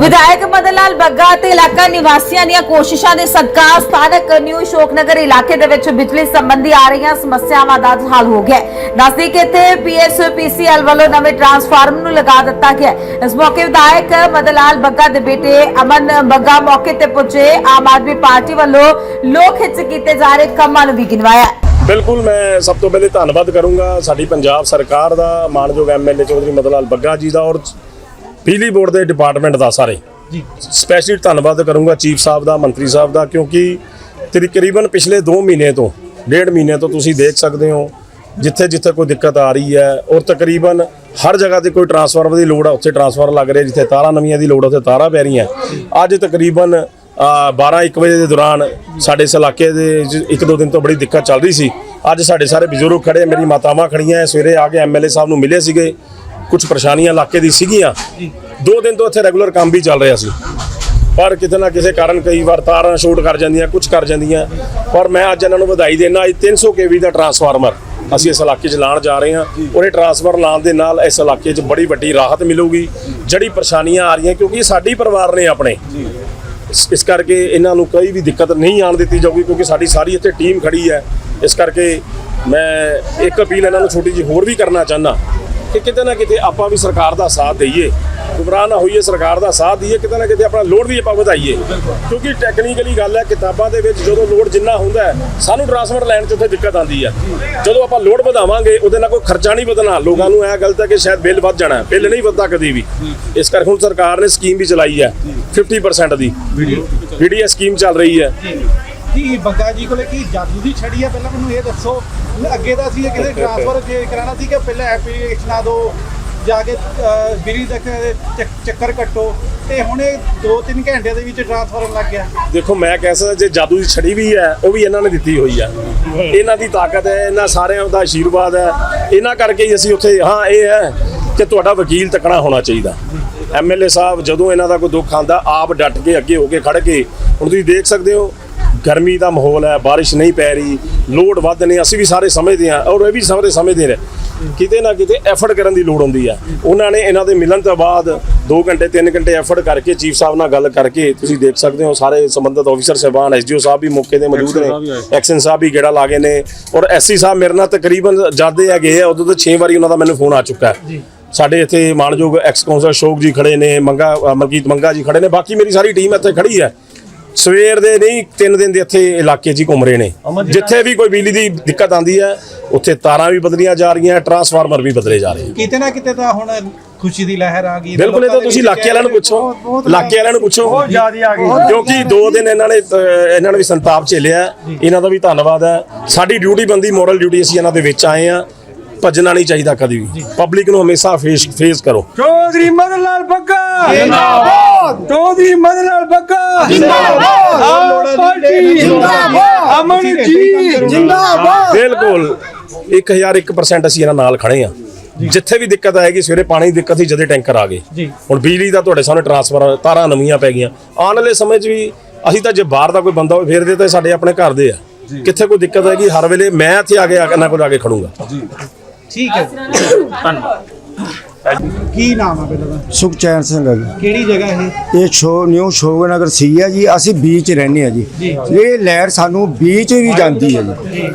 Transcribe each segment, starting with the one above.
ਵਿਧਾਇਕ ਮਦਨ ਲਾਲ ਬੱਗਾ ਤੇ ਇਲਾਕਾ ਨਿਵਾਸੀਆਂ ਦੀਆਂ ਕੋਸ਼ਿਸ਼ਾਂ ਦੇ ਸਦਕਾ ਸਥਾਨਕ ਨਿਊ ਸ਼ੋਕਨਗਰ ਇਲਾਕੇ ਦੇ ਵਿੱਚ ਬਿਜਲੀ ਸੰਬੰਧੀ ਆ ਰਹੀਆਂ ਸਮੱਸਿਆਵਾਂ ਦਾ ਹੱਲ ਹੋ ਗਿਆ ਹੈ। ਨਜ਼ਦੀਕ ਇੱਥੇ ਪੀਐਸਪੀਸੀਐਲ ਵੱਲੋਂ ਨਵੇਂ ਟਰਾਂਸਫਾਰਮਰ ਨੂੰ ਲਗਾ ਦਿੱਤਾ ਗਿਆ ਇਸ ਮੌਕੇ ਵਿਧਾਇਕ ਮਦਨ ਲਾਲ ਬੱਗਾ ਦੇ ਬੇਟੇ ਅਮਨ ਬੱਗਾ ਮੌਕੇ ਤੇ ਪਹੁੰਚੇ ਆਮ ਆਦਮੀ ਪਾਰਟੀ ਵੱਲੋਂ ਲੋਕ ਹਿੱਤ ਕੀਤੇ ਜਾ ਰਹੇ ਕੰਮਾਂ ਨੂੰ ਵੀ ਗਿਣਵਾਇਆ ਬਿਲਕੁਲ, ਮੈਂ ਸਭ ਤੋਂ ਪਹਿਲੇ ਧੰਨਵਾਦ ਕਰੂੰਗਾ ਸਾਡੀ ਪੰਜਾਬ ਸਰਕਾਰ ਦਾ, ਮਾਨਯੋਗ ਐਮਐਲਏ ਚੌਧਰੀ ਮਦਨ ਲਾਲ ਬੱਗਾ ਜੀ ਦਾ ਔਰ ਬਿਜਲੀ ਬੋਰਡ ਦੇ ਡਿਪਾਰਟਮੈਂਟ ਦਾ ਸਾਰੇ। ਜੀ। ਸਪੈਸ਼ਲੀ ਧੰਨਵਾਦ ਕਰੂੰਗਾ ਚੀਫ ਸਾਹਿਬ ਦਾ ਮੰਤਰੀ ਸਾਹਿਬ ਦਾ ਕਿਉਂਕਿ ਤਕਰੀਬਨ ਪਿਛਲੇ 2 ਮਹੀਨੇ ਤੋਂ ਡੇਢ ਮਹੀਨੇ ਤੋਂ ਤੁਸੀਂ ਦੇਖ ਸਕਦੇ ਹੋ ਜਿੱਥੇ ਜਿੱਥੇ ਕੋਈ ਦਿੱਕਤ ਆ ਰਹੀ ਹੈ ਔਰ ਤਕਰੀਬਨ ਹਰ ਜਗ੍ਹਾ ਤੇ ਕੋਈ ਟਰਾਂਸਫਾਰਮਰ ਦੀ ਲੋੜ ਆ ਉੱਥੇ ਟਰਾਂਸਫਾਰਮਰ ਲੱਗ ਰਿਹਾ ਜਿੱਥੇ ਤਾਰਾਂ ਨਵੀਆਂ ਦੀ ਲੋੜ ਉੱਥੇ ਤਾਰਾਂ ਪੈ ਰਹੀਆਂ। ਅੱਜ ਤਕਰੀਬਨ 12-1 ਵਜੇ ਦੇ ਦੌਰਾਨ ਸਾਡੇ ਇਸ ਇਲਾਕੇ ਦੇ ਇੱਕ ਦੋ ਦਿਨ ਤੋਂ ਬੜੀ ਦਿੱਕਤ ਚੱਲ ਰਹੀ ਸੀ। ਅੱਜ ਸਾਡੇ ਸਾਰੇ ਬਜ਼ੁਰਗ ਖੜੇ ਮੇਰੀ ਮਾਤਾਵਾਂ ਖੜੀਆਂ ਸਵੇਰੇ ਆ ਕੇ ਐਮਐਲਏ ਸਾਹਿਬ ਨੂੰ ਮਿਲੇ ਸੀਗੇ। ਕੁਝ ਪਰੇਸ਼ਾਨੀਆਂ ਇਲਾਕੇ ਦੀ ਸੀਗੀਆਂ। ਦੋ ਦਿਨ ਤੋਂ ਇੱਥੇ ਰੈਗੂਲਰ ਕੰਮ ਵੀ ਚੱਲ ਰਿਹਾ ਸੀ। ਪਰ ਕਿਤੇ ਨਾ ਕਿਸੇ ਕਾਰਨ ਕਈ ਵਾਰ ਤਾਰਾਂ ਸ਼ੋਰਟ ਕਰ ਜਾਂਦੀਆਂ ਕੁਝ ਕਰ ਜਾਂਦੀਆਂ। ਪਰ ਮੈਂ ਅੱਜ ਇਹਨਾਂ ਨੂੰ ਵਧਾਈ ਦੇਣਾ ਅੱਜ 300 ਕੇਵੀ ਦਾ ਟਰਾਂਸਫਾਰਮਰ ਅਸੀਂ ਇਸ ਇਲਾਕੇ 'ਚ ਲਾਉਣ ਜਾ ਰਹੇ ਹਾਂ। ਔਰ ਇਹ ਟਰਾਂਸਫਾਰਮਰ ਲਾਉਣ ਦੇ ਨਾਲ ਇਸ ਇਲਾਕੇ 'ਚ ਬੜੀ ਵੱਡੀ ਰਾਹਤ ਮਿਲੂਗੀ। ਜਿਹੜੀ ਪਰੇਸ਼ਾਨੀਆਂ ਆ ਰਹੀਆਂ ਕਿਉਂਕਿ ਇਹ ਸਾਡੀ ਪਰਿਵਾਰ ਨੇ ਆਪਣੇ। ਇਸ ਕਰਕੇ ਇਹਨਾਂ ਨੂੰ ਕੋਈ ਵੀ ਦਿੱਕਤ ਨਹੀਂ ਆਣ ਦਿੱਤੀ ਜਾਊਗੀ ਕਿਉਂਕਿ ਸਾਡੀ ਸਾਰੀ ਇੱਥੇ ਟੀਮ ਖੜੀ ਹੈ। ਇਸ ਕਰਕੇ ਮੈਂ ਇੱਕ ਅਪੀਲ ਇਹਨਾਂ ਨੂੰ ਛੋਟੀ ਜਿਹੀ ਹੋਰ ਵੀ ਕਰਨਾ ਚਾਹੁੰਦਾ। ਕਿ ਕਿਤੇ ਨਾ ਕਿਤੇ ਆਪਾਂ ਵੀ ਸਰਕਾਰ ਦਾ ਸਾਥ ਦਈਏ ਗੁਬਰਾਹ ਨਾ ਹੋਈਏ ਸਰਕਾਰ ਦਾ ਸਾਥ ਦਈਏ ਕਿਤੇ ਨਾ ਕਿਤੇ ਆਪਣਾ ਲੋਡ ਵੀ ਆਪਾਂ ਵਧਾਈਏ। ਕਿਉਂਕਿ ਟੈਕਨੀਕਲੀ ਗੱਲ ਹੈ ਕਿਤਾਬਾਂ ਦੇ ਵਿੱਚ ਜਦੋਂ ਲੋਡ ਜਿੰਨਾ ਹੁੰਦਾ ਹੈ ਸਾਨੂੰ ਟਰਾਂਸਫਰ ਲੈਣ 'ਚ ਉੱਥੇ ਦਿੱਕਤ ਆਉਂਦੀ ਹੈ ਜਦੋਂ ਆਪਾਂ ਲੋਡ ਵਧਾਵਾਂਗੇ ਉਹਦੇ ਨਾਲ ਕੋਈ ਖਰਚਾ ਨਹੀਂ ਵਧਣਾ। ਲੋਕਾਂ ਨੂੰ ਇਹ ਗਲਤ ਹੈ ਕਿ ਸ਼ਾਇਦ ਬਿੱਲ ਵੱਧ ਜਾਣਾ। ਬਿੱਲ ਨਹੀਂ ਵੱਧਦਾ ਕਦੀ ਵੀ। ਇਸ ਕਰਕੇ ਹੁਣ ਸਰਕਾਰ ਨੇ ਸਕੀਮ ਵੀ ਚਲਾਈ ਹੈ 50% ਦੀ। ਵੀਡੀਓ। ਸਕੀਮ ਚੱਲ ਰਹੀ ਹੈ। ਕੀ ਬੱਗਾ ਜੀ ਕੋਲੇ ਕੀ ਜਾਦੂ ਦੀ ਛੜੀ ਹੈ ਪਹਿਲਾਂ ਮੈਨੂੰ ਇਹ ਦੱਸੋ। ਅੱਗੇ ਤਾਂ ਅਸੀਂ ਕਿਤੇ ਟ੍ਰਾਂਸਫਰ ਜੇ ਕਰਾਣਾ ਸੀ ਕਿ ਪਹਿਲਾਂ ਐਪਲੀਕੇਸ਼ਨ ਆ ਦੋ ਜਾ ਕੇ ਅਹ, ਤੱਕ ਚੱਕਰ ਕੱਟੋ। ਤੇ ਹੁਣ ਇਹ 2-3 ਘੰਟਿਆਂ ਦੇ ਵਿੱਚ ਟ੍ਰਾਂਸਫਾਰਮ ਲੱਗ ਗਿਆ। ਦੇਖੋ ਮੈਂ ਕਹਿ ਸਕਦਾ ਜੇ ਜਾਦੂ ਦੀ ਛੜੀ ਵੀ ਹੈ ਉਹ ਵੀ ਇਹਨਾਂ ਨੇ ਦਿੱਤੀ ਹੋਈ ਹੈ ਇਹਨਾਂ ਦੀ ਤਾਕਤ ਹੈ ਇਹਨਾਂ ਸਾਰਿਆਂ ਦਾ ਆਸ਼ੀਰਵਾਦ ਹੈ। ਇਹਨਾਂ ਕਰਕੇ ਹੀ ਅਸੀਂ ਉੱਥੇ ਹਾਂ ਇਹ ਹੈ ਕਿ ਤੁਹਾਡਾ ਵਕੀਲ ਤਕੜਾ ਹੋਣਾ ਚਾਹੀਦਾ। ਐਮਐਲਏ ਸਾਹਿਬ ਜਦੋਂ ਇਹਨਾਂ ਦਾ ਕੋਈ ਦੁੱਖ ਆਂਦਾ ਆਪ ਡਟ ਕੇ ਅੱਗੇ ਹੋ ਕੇ ਖੜ ਕੇ ਹੁਣ ਤੁਸੀਂ ਦੇਖ ਸਕਦੇ ਹੋ ਗਰਮੀ ਦਾ ਮਾਹੌਲ ਹੈ ਬਾਰਿਸ਼ ਨਹੀਂ ਪੈ ਰਹੀ ਲੋਡ ਵੱਧ ਨੇ ਅਸੀਂ ਵੀ ਸਾਰੇ ਸਮਝਦੇ ਹਾਂ ਔਰ ਇਹ ਵੀ ਸਾਰੇ ਸਮਝਦੇ ਨੇ। ਕਿਤੇ ਨਾ ਕਿਤੇ ਐਫਰਟ ਕਰਨ ਦੀ ਲੋੜ ਹੁੰਦੀ ਆ ਉਹਨਾਂ ਨੇ ਇਹਨਾਂ ਦੇ ਮਿਲਣ ਤੋਂ ਬਾਅਦ 2 ਘੰਟੇ 3 ਘੰਟੇ ਐਫਰਟ ਕਰਕੇ ਚੀਫ ਸਾਹਿਬ ਨਾਲ ਗੱਲ ਕਰਕੇ ਤੁਸੀਂ ਦੇਖ ਸਕਦੇ ਹੋ ਸਾਰੇ ਸੰਬੰਧਿਤ ਅਫੀਸਰ ਸਾਹਿਬਾਨ ਐਸਡੀਓ ਸਾਹਿਬ ਵੀ ਮੌਕੇ ਤੇ ਮੌਜੂਦ ਨੇ ਐਕਸ਼ਨ ਸਾਹਿਬ ਵੀ ਗੇੜਾ ਲਾ ਗਏ ਨੇ ਔਰ ਐਸਸੀ ਸਾਹਿਬ ਮੇਰੇ ਨਾਲ ਤਕਰੀਬਨ ਜਾਂਦੇ ਹੈਗੇ ਆ ਉਦੋਂ ਤੋਂ 6 ਵਾਰੀ ਉਹਨਾਂ ਦਾ ਮੈਨੂੰ ਫੋਨ ਆ ਚੁੱਕਾ ਹੈ। ਸਾਡੇ ਇੱਥੇ ਮਾਨਯੋਗ ਐਕਸ ਕੌਂਸਲ ਅਸ਼ੋਕ ਜੀ ਖੜੇ ਨੇ ਮੰਗਾ ਮਲਕੀਤ ਮੰਗਾ ਜੀ ਖੜੇ ਨੇ ਬਾਕੀ ਮੇਰੀ ਸਾਰੀ ਟੀਮ ਇੱਥੇ ਖੜੀ ਹੈ। ਸਵੇਰ ਦੇ ਨਹੀਂ ਤਿੰਨ ਦਿਨ ਦੇ ਇੱਥੇ ਇਲਾਕੇ 'ਚ ਹੀ ਘੁੰਮ ਰਹੇ ਨੇ। ਜਿੱਥੇ ਵੀ ਕੋਈ ਬਿਜਲੀ ਦੀ ਦਿੱਕਤ ਆਂਦੀ ਹੈ ਉੱਥੇ ਤਾਰਾਂ ਵੀ ਬਦਲੀਆਂ ਜਾ ਰਹੀਆਂ ਟਰਾਂਸਫਾਰਮਰ ਵੀ ਬਦਲੇ ਜਾ ਰਹੇ ਕਿਤੇ ਨਾ ਕਿਤੇ ਤਾਂ ਹੁਣ ਖੁਸ਼ੀ ਦੀ ਲਹਿਰ ਆ ਗਈ। ਬਿਲਕੁਲ ਇਹ ਤਾਂ ਤੁਸੀਂ ਇਲਾਕੇ ਵਾਲਿਆਂ ਨੂੰ ਪੁੱਛੋ। ਇਲਾਕੇ ਵਾਲਿਆਂ ਨੂੰ ਪੁੱਛੋ। ਬਹੁਤ ਜ਼ਿਆਦਾ ਆ ਗਈ। ਕਿਉਂਕਿ ਦੋ ਦਿਨ ਇਹਨਾਂ ਨੇ ਇਹਨਾਂ ਨੇ ਵੀ ਸੰਤਾਪ ਝੇਲਿਆ। ਇਹਨਾਂ ਦਾ ਵੀ ਧੰਨਵਾਦ ਹੈ। ਸਾਡੀ ਡਿਊਟੀ ਬੰਦੀ ਮੋਰਲ ਡਿਊਟੀ ਅਸੀਂ ਇਹਨਾਂ ਦੇ ਵਿੱਚ ਆਏ ਆ ਭੱਜਣਾ ਨਹੀਂ ਚਾਹੀਦਾ ਕਦੀ ਵੀ। ਪਬਲਿਕ ਨੂੰ ਹਮੇਸ਼ਾ ਫੇਸ ਫੇਸ ਕਰੋ। ਚੌਧਰੀ ਮਦਨ ਲਾਲ ਬੱਗਾ ਜਿੰਦਾਬਾਦ। ਚੌਧਰੀ ਮਦਨ ਲਾਲ ਬੱਗਾ ਜਿੰਦਾਬਾਦ। ਆਮ ਪਾਰਟੀ ਜਿੰਦਾਬਾਦ। ਅਮਨ ਜੀ। ਜਿੰਦਾਬਾਦ। ਬਿਲਕੁਲ। 1001% ਅਸੀਂ ਇਹਨਾਂ ਨਾਲ ਖੜੇ ਆ ਜਿੱਥੇ ਵੀ ਦਿੱਕਤ ਆਏਗੀ ਸਵੇਰੇ ਪਾਣੀ ਦੀ ਦਿੱਕਤ ਸੀ ਜਦੇ ਟੈਂਕਰ ਆ ਗਏ। ਹੁਣ ਬਿਜਲੀ ਦਾ ਤੁਹਾਡੇ ਸਾਹਮਣੇ ਟਰਾਂਸਫਰ ਤਾਰਾਂ ਨਵੀਆਂ ਪੈ ਗਈਆਂ। ਆਉਣ ਵਾਲੇ ਸਮੇਂ 'ਚ ਵੀ ਅਸੀਂ ਤਾਂ ਜੇ ਬਾਹਰ ਦਾ ਕੋਈ ਬੰਦਾ ਹੋਵੇ ਫਿਰ ਦੇ ਤਾਂ ਸਾਡੇ ਆਪਣੇ ਘਰ ਦੇ ਆ। ਕਿੱਥੇ ਕੋਈ ਦਿੱਕਤ ਆਏਗੀ ਹਰ ਵੇਲੇ ਮੈਂ ਇੱਥੇ ਆ ਕੇ ਇਹਨਾਂ ਕੋਲ ਆ ਕੇ ਖੜੂੰਗਾ। ਠੀਕ ਹੈ। ਧੰਨਵਾਦ। ਕੀ ਨਾਮ ਆ ਪਹਿਲਾਂ ਦਾ? ਸੁਖਚੈਨ ਸਿੰਘ ਆ ਜੀ। ਕਿਹੜੀ ਜਗ੍ਹਾ ਇਹ? ਇਹ ਸ਼ੋ ਨਿਊ ਸ਼ੋਗਨਗਰ ਸੀ ਆ ਜੀ। ਅਸੀਂ ਬੀਚ ਰਹਿੰਦੇ ਆ ਜੀ। ਇਹ ਲਹਿਰ ਸਾਨੂੰ ਬੀਚ ਵੀ ਜਾਂਦੀ ਹੈ ਜੀ।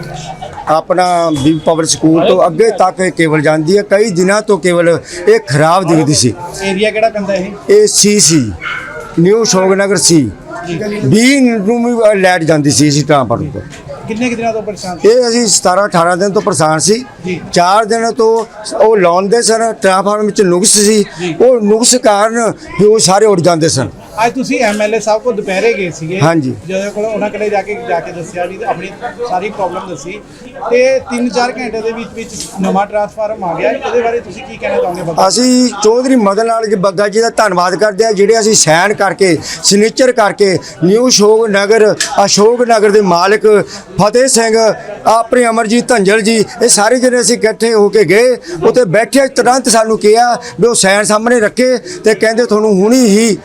ਆਪਣਾ ਵੀ ਪਬਲਿਕ ਸਕੂਲ ਤੋਂ ਅੱਗੇ ਤੱਕ ਇਹ ਕੇਵਲ ਜਾਂਦੀ ਹੈ। ਕਈ ਦਿਨਾਂ ਤੋਂ ਕੇਵਲ ਇਹ ਖਰਾਬ ਦਿਖਦੀ ਸੀ। ਏਰੀਆ ਕਿਹੜਾ ਪੈਂਦਾ ਇਹ? ਇਹ ਸੀ ਸੀ। ਨਿਊ ਸ਼ੋਗਨਗਰ ਸੀ। ਵੀ ਨੂੰ ਵੀ ਲਾਈਟ ਜਾਂਦੀ ਸੀ ਇਸ ਟਰਾਂਸਫਾਰਮਰ ਤੋਂ ਕਿੰਨੇ ਕੁ ਦਿਨਾਂ ਤੋਂ ਪਰੇਸ਼ਾਨ ਸੀ? ਇਹ ਅਸੀਂ 17 18 ਦਿਨ ਤੋਂ ਪਰੇਸ਼ਾਨ ਸੀ। ਜੀ। 4 ਦਿਨ ਤੋਂ ਉਹ ਲਾਉਣ ਦੇ ਸਨ ਟ੍ਰਾਂਸਫਾਰਮਰ ਵਿੱਚ ਨੁਕਸ ਸੀ। ਉਹ ਨੁਕਸ ਕਾਰਨ ਵੀ ਉਹ ਸਾਰੇ ਉੱਡ ਜਾਂਦੇ ਸਨ। ਅੱਜ ਤੁਸੀਂ ਐਮਐਲਏ ਸਾਹਿਬ ਕੋਲ ਦੁਪਹਿਰੇ ਗਏ ਸੀਗੇ। ਹਾਂਜੀ। ਜਦੋਂ ਕੋਲ ਉਹਨਾਂ ਕੋਲੇ ਜਾ ਕੇ ਜਾ ਕੇ ਦੱਸਿਆ ਵੀ ਆਪਣੀ ਸਾਰੀ ਪ੍ਰੋਬਲਮ ਦੱਸੀ। ਤੇ 3-4 ਘੰਟੇ ਦੇ ਵਿੱਚ ਵਿੱਚ ਨਵਾਂ ਟਰਾਂਸਫਾਰਮ ਆ ਗਿਆ। ਇਹਦੇ ਬਾਰੇ ਤੁਸੀਂ ਕੀ ਕਹਿਣਾ ਚਾਹੋਗੇ ਬੱਗਾ ਅਸੀਂ ਚੌਧਰੀ ਮਦਨ ਲਾਲ ਜੀ ਬੱਗਾ ਜੀ ਦਾ ਧੰਨਵਾਦ ਕਰਦੇ ਆ ਜਿਹੜੇ ਅਸੀਂ ਸਾਈਨ ਕਰਕੇ ਸਿਗਨੇਚਰ ਕਰਕੇ ਨਿਊ ਸ਼ੋਕ ਨਗਰ ਅਸ਼ੋਕ ਨਗਰ ਦੇ ਮਾਲਕ ਫਤਿਹ ਸਿੰਘ ਆਪਣੇ ਅਮਰਜੀਤ ਧੰਜਲ ਜੀ ਇਹ ਸਾਰੇ ਜਿਹੜੇ ਅਸੀਂ ਇਕੱਠੇ ਹੋ ਕੇ ਗਏ। ਉੱਥੇ ਬੈਠੇ ਤੁਰੰਤ ਸਾਨੂੰ ਕਿਹਾ ਵੀ ਉਹ ਸਾਈਨ ਸਾਹਮਣੇ ਰੱਖੇ ਤੇ ਕਹਿੰਦੇ ਤੁਹਾਨੂੰ ਹੁਣੀ ਹੀ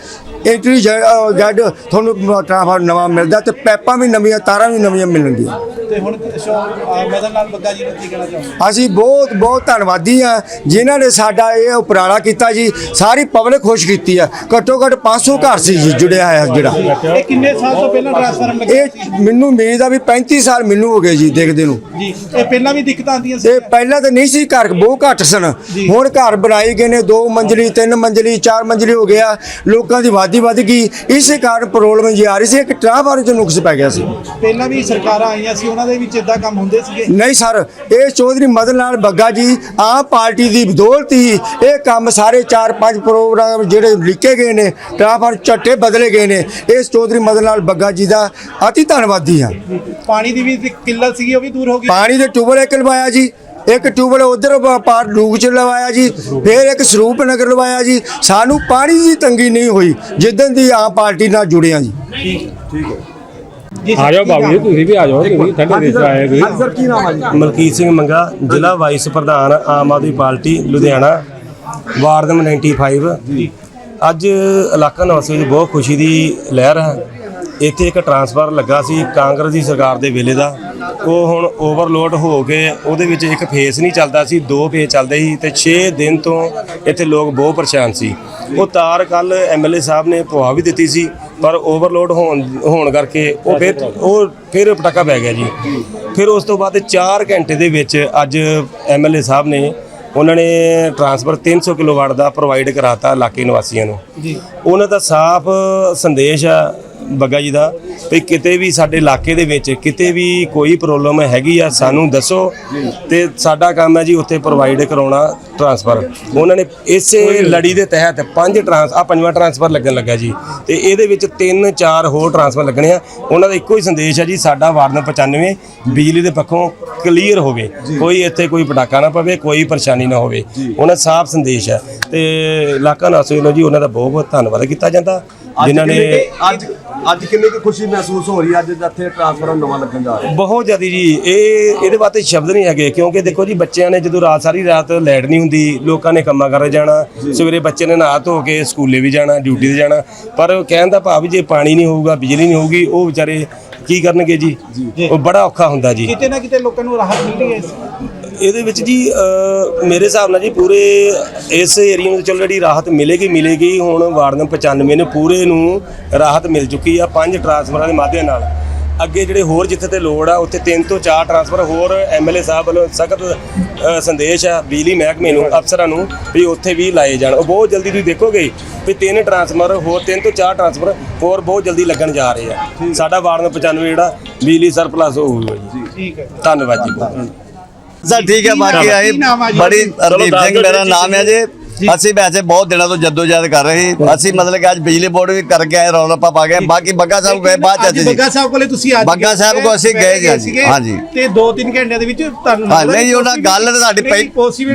ਐਂਟਰੀ ਜੱਡ ਤੁਹਾਨੂੰ ਟ੍ਰਾਂਸਫਾਰਮਰ ਨਵਾਂ ਮਿਲਦਾ ਤੇ ਪੈਪਾਂ ਵੀ ਨਵੀਆਂ ਤਾਰਾਂ ਵੀ ਨਵੀਆਂ ਮਿਲਣਗੀਆਂ। ਤੇ ਹੁਣ ਸ਼ੋ ਅਹ ਮਦਨ ਲਾਲ ਬੱਗਾ ਜੀ ਨੂੰ ਕੀ ਕਹਿਣਾ ਚਾਹੁੰਦੇ ਅਸੀਂ ਬਹੁਤ ਬਹੁਤ ਧੰਨਵਾਦੀ ਆ ਜਿਨ੍ਹਾਂ ਨੇ ਸਾਡਾ ਇਹ ਉਪਰਾਲਾ ਕੀਤਾ ਜੀ। ਸਾਰੀ ਪਬਲਿਕ ਖੁਸ਼ ਕੀਤੀ ਆ। ਘੱਟੋ ਘੱਟ 500 ਘਰ ਸੀ ਜੀ ਜੁੜਿਆ ਹੋਇਆ ਜਿਹੜਾ। ਇਹ ਕਿੰਨੇ ਸਾਲ ਤੋਂ ਪਹਿਲਾਂ ਟ੍ਰਾਂਸਫਾਰਮ ਲੱਗੇ ਇਹ ਮੈਨੂੰ ਉਮੀਦ ਆ ਵੀ 35 ਸਾਲ ਮੈਨੂੰ ਹੋ ਗਏ ਜੀ ਦੇਖਦੇ ਨੂੰ। ਜੀ ਇਹ ਪਹਿਲਾਂ ਵੀ ਦਿੱਕਤਾਂ ਆਉਂਦੀਆਂ ਸੀ? ਤੇ ਪਹਿਲਾਂ ਤਾਂ ਨਹੀਂ ਸੀ ਘਰ ਬਹੁਤ ਘੱਟ ਸਨ। ਹੁਣ ਘਰ ਬਣਾਏ ਗਏ ਨੇ ਦੋ ਮੰਜ਼ਲੀ ਤਿੰਨ ਮੰਜ਼ਲੀ ਚਾਰ ਮੰਜ਼ਲੀ ਹੋ ਗਿਆ। ਲੋਕਾਂ ਦੀ ਵਾਦੀ ਵੱਧ ਗਈ ਇਸੇ ਕਾਰਨ ਪ੍ਰੋਬਲਮ ਜੀ ਆ ਰਹੀ ਸੀ ਇੱਕ ਟਰਾਂਸਫਾਰਮਰ ਚ ਨੁਕਸ ਪੈ ਗਿਆ ਸੀ। ਪਹਿਲਾਂ ਵੀ ਸਰਕਾਰਾਂ ਆਈਆਂ ਸੀ ਉਹਨਾਂ ਦੇ ਵਿੱਚ ਇਦਾਂ ਕੰਮ ਹੁੰਦੇ ਸੀਗੇ? ਨਹੀਂ ਸਰ ਇਹ ਚੌਧਰੀ ਮਦਨ ਲਾਲ ਬੱਗਾ ਜੀ ਆਮ ਪਾਰਟੀ ਦੀ ਬਦੌਲਤ ਹੀ ਇਹ ਕੰਮ ਸਾਰੇ 4-5 ਪ੍ਰੋਗਰਾਮ ਜਿਹੜੇ ਲਿਖੇ ਗਏ ਨੇ ਟਰਾਂਸਫਾਰਮਰ ਝੱਟੇ ਬਦਲੇ ਗਏ ਨੇ ਇਸ ਚੌਧਰੀ ਮਦਨ ਲਾਲ ਬੱਗਾ ਜੀ ਦਾ ਅਤੀ ਧੰਨਵਾਦੀ ਹਾਂ। ਪਾਣੀ ਦੀ ਵੀ ਕਿੱਲਤ ਸੀਗੀ ਉਹ ਵੀ ਦੂਰ ਹੋ ਗਈ। ਪਾਣੀ ਦੇ ਟਿਊਬਲ ਇੱਕ ਲਵਾਇਆ ਜੀ ਇੱਕ ਟਿਊਬਲ ਉਧਰ ਪਾਰ ਲੂਕ ਚ ਲਵਾਇਆ ਜੀ ਫਿਰ ਇੱਕ ਸਰੂਪ ਨਗਰ ਲਵਾਇਆ ਜੀ। ਸਾਨੂੰ ਪਾਣੀ ਦੀ ਤੰਗੀ ਨਹੀਂ ਹੋਈ ਜਿੱਦਣ ਦੀ ਆਮ ਪਾਰਟੀ ਨਾਲ ਜੁੜਿਆ ਜੀ। ਜੀ ਆ ਜਾਓ ਬਾਬੂ ਜੀ ਤੁਸੀਂ ਵੀ ਆ ਜਾਓ ਤੁਸੀਂ ਠੰਡੇ ਦੇਸ਼ ਆਏ ਤੁਸੀਂ। ਮਲਕੀਤ ਸਿੰਘ ਮੰਗਾ ਜ਼ਿਲ੍ਹਾ ਵਾਈਸ ਪ੍ਰਧਾਨ Aam Aadmi party Ludhiana ward number 95 ਅੱਜ ਇਲਾਕਾ ਨਿਵਾਸੀ ਵਿੱਚ ਬਹੁਤ ਖੁਸ਼ੀ ਦੀ ਲਹਿਰ ਹੈ। ਇੱਥੇ ਇੱਕ ਟਰਾਂਸਫਾਰਮਰ ਲੱਗਾ ਸੀ ਕਾਂਗਰਸ ਦੀ ਸਰਕਾਰ ਦੇ ਵੇਲੇ ਦਾ। ਉਹ ਹੁਣ ਓਵਰਲੋਡ ਹੋ ਕੇ ਉਹਦੇ ਵਿੱਚ ਇੱਕ ਫੇਸ ਨਹੀਂ ਚੱਲਦਾ ਸੀ ਦੋ ਫੇਸ ਚੱਲਦੇ ਸੀ ਤੇ 6 ਦਿਨ ਤੋਂ ਇੱਥੇ ਲੋਕ ਬਹੁਤ ਪਰੇਸ਼ਾਨ ਸੀ। ਉਹ ਤਾਰ ਕੱਲ ਐਮਐਲਏ ਸਾਹਿਬ ਨੇ ਪਵਾ ਵੀ ਦਿੱਤੀ ਸੀ ਪਰ ਓਵਰਲੋਡ ਹੋਣ ਹੋਣ ਕਰਕੇ ਉਹ ਫਿਰ ਉਹ ਫਿਰ ਪਟਾਕਾ ਪੈ ਗਿਆ ਜੀ। ਫਿਰ ਉਸ ਤੋਂ ਬਾਅਦ 4 ਘੰਟੇ ਦੇ ਵਿੱਚ ਅੱਜ ਐਮਐਲਏ ਸਾਹਿਬ ਨੇ ਉਹਨਾਂ ਨੇ ਟਰਾਂਸਫਰ 300 ਕਿਲੋਵਾਟ ਦਾ ਪ੍ਰੋਵਾਈਡ ਕਰਾਤਾ ਇਲਾਕੇ ਨਿਵਾਸੀਆਂ ਨੂੰ। ਜੀ। ਉਹਨਾਂ ਦਾ ਸਾਫ਼ ਸੰਦੇਸ਼ ਆ ਬੱਗਾ ਜੀ ਦਾ ਵੀ ਕਿਤੇ ਵੀ ਸਾਡੇ ਇਲਾਕੇ ਦੇ ਵਿੱਚ ਕਿਤੇ ਵੀ ਕੋਈ ਪ੍ਰੋਬਲਮ ਹੈਗੀ ਆ ਸਾਨੂੰ ਦੱਸੋ। ਤੇ ਸਾਡਾ ਕੰਮ ਹੈ ਜੀ ਉੱਥੇ ਪ੍ਰੋਵਾਈਡ ਕਰਾਉਣਾ ਟਰਾਂਸਫਰ ਉਹਨਾਂ ਨੇ ਇਸੇ ਲੜੀ ਦੇ ਤਹਿਤ ਪੰਜ ਟਰਾਂਸ ਆ ਪੰਜਵਾਂ ਟਰਾਂਸਫਰ ਲੱਗਣ ਲੱਗਾ ਜੀ। ਤੇ ਇਹਦੇ ਵਿੱਚ ਤਿੰਨ ਚਾਰ ਹੋਰ ਟਰਾਂਸਫਰ ਲੱਗਣੇ ਆ। ਉਹਨਾਂ ਦਾ ਇੱਕੋ ਹੀ ਸੰਦੇਸ਼ ਹੈ ਜੀ ਸਾਡਾ ਵਾਰਡ ਨੰਬਰ 95 ਬਿਜਲੀ ਦੇ ਪੱਖੋਂ ਕਲੀਅਰ ਹੋਵੇ। ਕੋਈ ਇੱਥੇ ਕੋਈ ਪਟਾਕਾ ਨਾ ਪਵੇ ਕੋਈ ਪਰੇਸ਼ਾਨੀ ਨਾ ਹੋਵੇ। ਉਹਨਾਂ ਸਾਫ਼ ਸੰਦੇਸ਼ ਹੈ। ਤੇ ਇਲਾਕਾ ਨਿਵਾਸੀਆਂ ਨੂੰ ਜੀ ਉਹਨਾਂ ਦਾ ਬਹੁਤ ਬਹੁਤ ਧੰਨਵਾਦ ਕੀਤਾ ਜਾਂਦਾ। ਜਿਨ੍ਹਾਂ ਨੇ ਅੱਜ ਅੱਜ ਕਿੰਨੀ ਕੁ ਖੁਸ਼ੀ ਮਹਿਸੂਸ ਹੋ ਰਹੀ ਹੈ? ਅੱਜ ਇੱਥੇ ਟ੍ਰਾਂਸਫਰ ਨਵਾਂ ਲੱਗਣ ਜਾ ਰਿਹਾ। ਬਹੁਤ ਜ਼ਿਆਦਾ ਜੀ। ਇਹ ਇਹਦੇ ਵਾਸਤੇ ਸ਼ਬਦ ਨਹੀਂ ਹੈਗੇ ਕਿਉਂਕਿ ਦੇਖੋ ਜੀ ਬੱਚਿਆਂ ਨੇ ਜਦੋਂ ਰਾਤ ਸਾਰੀ ਰਾਤ ਲਾਈਟ ਨਹੀਂ ਹੁੰਦੀ ਲੋਕਾਂ ਨੇ ਕੰਮਾਂ ਕਰ ਜਾਣਾ ਸਵੇਰੇ ਬੱਚੇ ਨੇ ਨਹਾ ਧੋ ਕੇ ਸਕੂਲੇ ਵੀ ਜਾਣਾ ਡਿਊਟੀ ਤੇ ਜਾਣਾ। ਪਰ ਉਹ ਕਹਿਣ ਦਾ ਭਾਵ ਜੇ ਪਾਣੀ ਨਹੀਂ ਹੋਊਗਾ ਬਿਜਲੀ ਨਹੀਂ ਹੋਊਗੀ ਉਹ ਵਿਚਾਰੇ ਕੀ ਕਰਨਗੇ ਜੀ? ਉਹ ਬੜਾ ਔਖਾ ਹੁੰਦਾ ਜੀ। ਕਿਤੇ ਨਾ ਕਿਤੇ ਲੋਕਾਂ ਨੂੰ ਰਾਹਤ ਮਿਲ ਰਹੀ ਹੈ ਇਸ ਇਹਦੇ ਵਿੱਚ ਜੀ ਮੇਰੇ ਹਿਸਾਬ ਨਾਲ ਜੀ ਪੂਰੇ ਇਸ ਏਰੀਆ ਨੂੰ ਚਲੋ ਜਿਹੜੀ ਰਾਹਤ ਮਿਲੇਗੀ ਮਿਲੇਗੀ। ਹੁਣ ਵਾਰਡ ਨੰਬਰ 95 ਨੇ ਪੂਰੇ ਨੂੰ ਰਾਹਤ ਮਿਲ ਚੁੱਕੀ ਆ ਪੰਜ ਟਰਾਂਸਫਰਾਂ ਦੇ ਮਾਧਿਅਮ ਨਾਲ। ਅੱਗੇ ਜਿਹੜੇ ਹੋਰ ਜਿੱਥੇ ਤੇ ਲੋੜ ਆ ਉੱਥੇ ਤਿੰਨ ਤੋਂ ਚਾਰ ਟਰਾਂਸਫਰ ਹੋਰ ਐਮਐਲਏ ਸਾਹਿਬ ਵੱਲੋਂ ਸਖਤ ਸੰਦੇਸ਼ ਆ ਬਿਜਲੀ ਮਹਿਕਮੇ ਨੂੰ ਅਫਸਰਾਂ ਨੂੰ ਵੀ ਉੱਥੇ ਵੀ ਲਾਏ ਜਾਣ। ਉਹ ਬਹੁਤ ਜਲਦੀ ਤੁਸੀਂ ਦੇਖੋਗੇ ਵੀ ਤਿੰਨ ਟਰਾਂਸਫਰ ਹੋਰ ਤਿੰਨ ਤੋਂ ਚਾਰ ਟਰਾਂਸਫਰ ਹੋਰ ਬਹੁਤ ਜਲਦੀ ਲੱਗਣ ਜਾ ਰਹੇ ਆ। ਸਾਡਾ ਵਾਰਡ ਨੰਬਰ 95 ਜਿਹੜਾ ਬਿਜਲੀ ਸਰਪਲਸ ਹੋਊਗਾ ਜੀ। ਠੀਕ ਹੈ। ਧੰਨਵਾਦ ਜੀ ਸਰ ਠੀਕ ਹੈ ਬਾਕੀ ਆਏ? ਬੜੀ ਹਰਦੀਪ ਦੱਸ ਸਿੰਘ ਮੇਰਾ ਨਾਮ ਹੈ ਜੀ ਅਸੀਂ ਵੈਸੇ ਬਹੁਤ ਦਿਨਾਂ ਤੋਂ ਜਦੋਜਹਿਦ ਕਰ ਰਹੇ ਸੀ। ਅਸੀਂ ਮਤਲਬ ਕਿ ਅੱਜ ਬਿਜਲੀ ਬੋਰਡ ਵੀ ਕਰ ਗਏ ਰੌਲਾ ਪਾ ਪਾ ਗਏ ਬਾਕੀ ਬੱਗਾ ਸਾਹਿਬ ਗਏ ਬਾਅਦ ਚ ਅੱਜ ਬੱਗਾ ਸਾਹਿਬ ਕੋਲੇ ਤੁਸੀਂ ਅੱਜ ਬੱਗਾ ਸਾਹਿਬ ਕੋਲ ਅਸੀਂ ਗਏ ਜੀ, ਹਾਂਜੀ। ਤੇ 2-3 ਘੰਟਿਆਂ ਦੇ ਵਿੱਚ ਤੁਹਾਨੂੰ ਨਹੀਂ ਜੀ, ਉਹਨਾਂ ਗੱਲ ਤਾਂ ਸਾਡੀ ਪਈ।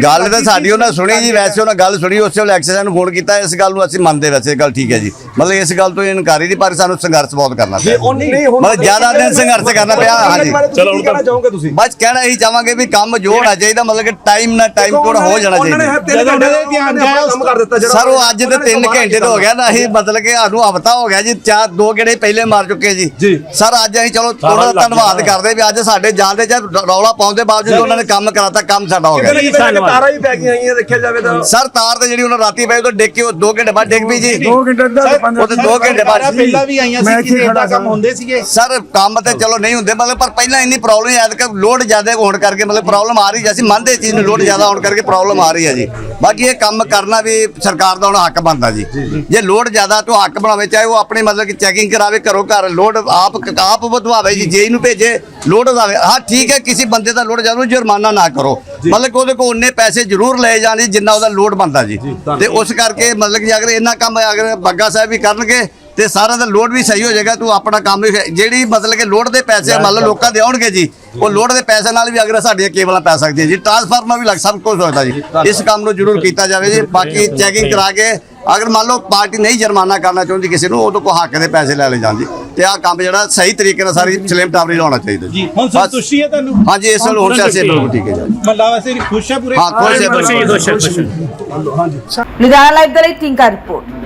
ਗੱਲ ਤਾਂ ਸਾਡੀ ਉਹਨਾਂ ਸੁਣੀ ਜੀ। ਵੈਸੇ ਉਹਨਾਂ ਗੱਲ ਸੁਣੀ ਉਸੇ ਵੇਲੇ ਐਕਸੈਸ ਨੂੰ ਫੋਨ ਕੀਤਾ ਇਸ ਗੱਲ ਨੂੰ ਅਸੀਂ ਮੰਨਦੇ ਵੈਸੇ ਗੱਲ ਠੀਕ ਹੈ ਜੀ। ਮਤਲਬ ਇਸ ਗੱਲ ਤੋਂ ਇਨਕਾਰੀ ਨਹੀਂ ਪਰ ਸਾਨੂੰ ਸੰਘਰਸ਼ ਬਹੁਤ ਕਰਨਾ ਪਿਆ। ਉਹ ਨਹੀਂ ਹੁਣ ਮਤਲਬ ਜ਼ਿਆਦਾ ਦਿਨ ਸੰਘਰਸ਼ ਕਰਨਾ ਪਿਆ ਹਾਂਜੀ। ਚਲੋ ਹੁਣ ਕਹਿਣਾ ਚਾਹੋਗੇ ਤੁਸੀਂ? ਬਸ ਕਹਿਣਾ ਇਹੀ ਚਾਹਾਂਗੇ ਵੀ ਕੰਮ ਜੋ ਹੋਣਾ ਚਾਹੀਦਾ ਮਤਲਬ ਕਿ ਟਾਈਮ ਨਾਲ ਟਾਈਮ ਕੋਡ ਹੋ ਜਾਣਾ ਉਹਨਾਂ ਨੇ ਚਾਹੀਦਾ। ਦੇ ਨੇ ਆਪਣਾ ਕੰਮ ਕਰ ਦਿੱਤਾ ਜਿਹੜਾ ਸਰ ਉਹ ਅੱਜ ਤੇ 3 ਘੰਟੇ ਤੋਂ ਹੋ ਗਿਆ ਨਾ ਅਸੀਂ ਮਤਲਬ ਕਿ ਸਾਨੂੰ ਹਫਤਾ ਹੋ ਗਿਆ ਜੀ ਚਾਰ ਦੋ ਗੇੜੇ ਪਹਿਲੇ ਮਾਰ ਚੁੱਕੇ ਜੀ। ਜੀ। ਸਰ ਅੱਜ ਅਸੀਂ ਚਲੋ ਦਾ ਧੰਨਵਾਦ ਕਰਦੇ ਵੀ ਅੱਜ ਸਾਡੇ ਜਾਣ ਦੇ ਚ ਰੌਲਾ ਪਾਉਣ ਦੇ ਬਾਵਜੂਦ ਉਹਨਾਂ ਨੇ ਕੰਮ ਕਰਾਤਾ ਕੰਮ ਸਾਡਾ ਹੋ ਗਿਆ। ਤਾਰਾਂ ਹੀ ਪੈ ਗਈਆਂ ਆਈਆਂ ਦੇਖਿਆ ਜਾਵੇ ਤਾਂ। ਸਰ ਤਾਰ ਤੇ ਜਿਹੜੀ ਉਹਨਾਂ ਰਾਤੀ ਪਈ ਉਹ ਡਿੱਗ ਕੇ ਉਹ 2 ਘੰਟੇ ਬਾਅਦ ਡਿੱਗ ਪਈ ਜੀ। ਘੰਟੇ ਦਾ ਉਹ ਤੇ 2 ਘੰਟੇ ਬਾਅਦ ਪਹਿਲਾਂ ਵੀ ਆਈਆਂ ਸੀ ਕਿ ਇਦਾਂ ਕੰਮ ਹੁੰਦੇ ਸੀਗੇ? ਸਰ ਕੰਮ ਤੇ ਚਲੋ ਨਹੀਂ ਹੁੰਦੇ ਮਤਲਬ ਪਰ ਪਹਿਲਾਂ ਇੰਨੀ ਪ੍ਰੋਬਲਮ ਹੈ ਕਿ ਲੋਡ ਜ਼ਿਆਦਾ ਹੋਣ ਕਰਕੇ ਮਤਲਬ ਪ੍ਰੋਬਲਮ ਆ ਰਹੀ ਅਸੀਂ ਮੰਨਦੇ ਚੀਜ਼ ਨੂੰ ਲੋਡ ਜ਼ਿਆਦਾ ਹੋਣ ਕਰਕੇ ਪ੍ਰੋਬਲਮ ਆ ਰਹੀ ਹੈ ਜੀ। ਬਾਕੀ ਇਹ ਕੰਮ ਕਰਨਾ ਵੀ ਸਰਕਾਰ ਦਾ ਹੁਣ ਹੱਕ ਬਣਦਾ ਜੀ। ਜੇ ਲੋਡ ਜ਼ਿਆਦਾ ਤੋਂ ਹੱਕ ਬਣਾਵੇ ਚਾਹੇ ਉਹ ਆਪਣੇ ਮਤਲਬ ਕਿ ਚੈਕਿੰਗ ਕਰਾਵੇ ਘਰੋਂ ਘਰ ਲੋਡ ਆਪ ਆਪ ਵਧਵਾਵੇ ਜੀ ਜੇ ਨੂੰ ਭੇਜੇ ਲੋਡ ਵਧਾਵੇ। ਹਾਂ ਠੀਕ ਹੈ ਕਿਸੇ ਬੰਦੇ ਦਾ ਲੋਡ ਜ਼ਿਆਦਾ ਜੁਰਮਾਨਾ ਨਾ ਕਰੋ। ਮਤਲਬ ਕਿ ਉਹਦੇ ਕੋਲ ਉਹਨੇ ਪੈਸੇ ਜ਼ਰੂਰ ਲਏ ਜਾਣ ਜਿੰਨਾ ਉਹਦਾ ਲੋਡ ਬਣਦਾ ਜੀ। ਤੇ ਉਸ ਕਰਕੇ ਮਤਲਬ ਕਿ ਅਗਰ ਇੰਨਾ ਕੰਮ ਅਗਰ ਬੱਗਾ ਸਾਹਿਬ ਵੀ ਕਰਨਗੇ ਤੇ ਸਾਰਾ ਦਾ ਲੋਡ ਵੀ ਸਹੀ ਹੋ ਜਾਏਗਾ ਤੂੰ ਆਪਣਾ ਕੰਮ ਵੀ ਜਿਹੜੀ ਮਤਲਬ ਕਿ ਲੋਡ ਦੇ ਪੈਸੇ ਮੰਨ ਲਓ ਲੋਕਾਂ ਦੇ ਆਉਣਗੇ ਜੀ ਉਹ ਲੋਡ ਦੇ ਪੈਸੇ ਨਾਲ ਵੀ ਅਗਰ ਸਾਡੀਆਂ ਕੇਬਲਾਂ ਪੈ ਸਕਦੀਆਂ ਜੀ। ਟਰਾਂਸਫਾਰਮਰ ਵੀ ਲੱਗ ਸਭ ਕੁਝ ਹੋਦਾ ਜੀ। ਇਸ ਕੰਮ ਨੂੰ ਜ਼ਰੂਰ ਕੀਤਾ ਜਾਵੇ ਜੀ। ਬਾਕੀ ਚੈਕਿੰਗ ਕਰਾ ਕੇ ਅਗਰ ਮੰਨ ਲਓ ਪਾਰਟੀ ਨਹੀਂ ਜੁਰਮਾਨਾ ਕਰਨਾ ਚਾਹੁੰਦੀ ਕਿਸੇ ਨੂੰ ਉਹਦੇ ਕੋਲ ਹੱਕ ਦੇ ਪੈਸੇ ਲੈ ਲੈ ਜਾਣ ਜੀ। ਤੇ ਆਹ ਕੰਮ ਜਿਹੜਾ ਸਹੀ ਤਰੀਕੇ ਨਾਲ ਸਾਰੀ ਸਲੇਮ ਟਾਵਰੀ ਲਾਉਣਾ ਚਾਹੀਦਾ ਜੀ। ਹੁਣ। ਸੰਤੁਸ਼ਟੀ ਹੈ ਤੁਹਾਨੂੰ ਹਾਂਜੀ ਇਸ ਵੱਲ ਹੁਣ ਚਾਸੇ ਬਿਲਕੁਲ ਠੀਕ ਹੈ ਜੀ। ਮੱਲਾ ਵਾਸਤੇ ਖੁਸ਼ ਹੈ ਪੂਰੇ? ਹਾਂ ਖੁਸ਼ ਹੈ ਬਿਲਕੁਲ। ਲੁਧਿਆਣਾ ਲਾਈਵ ਦੇ ਲਈ ਟਿੰਕਾ ਰਿਪੋਰਟ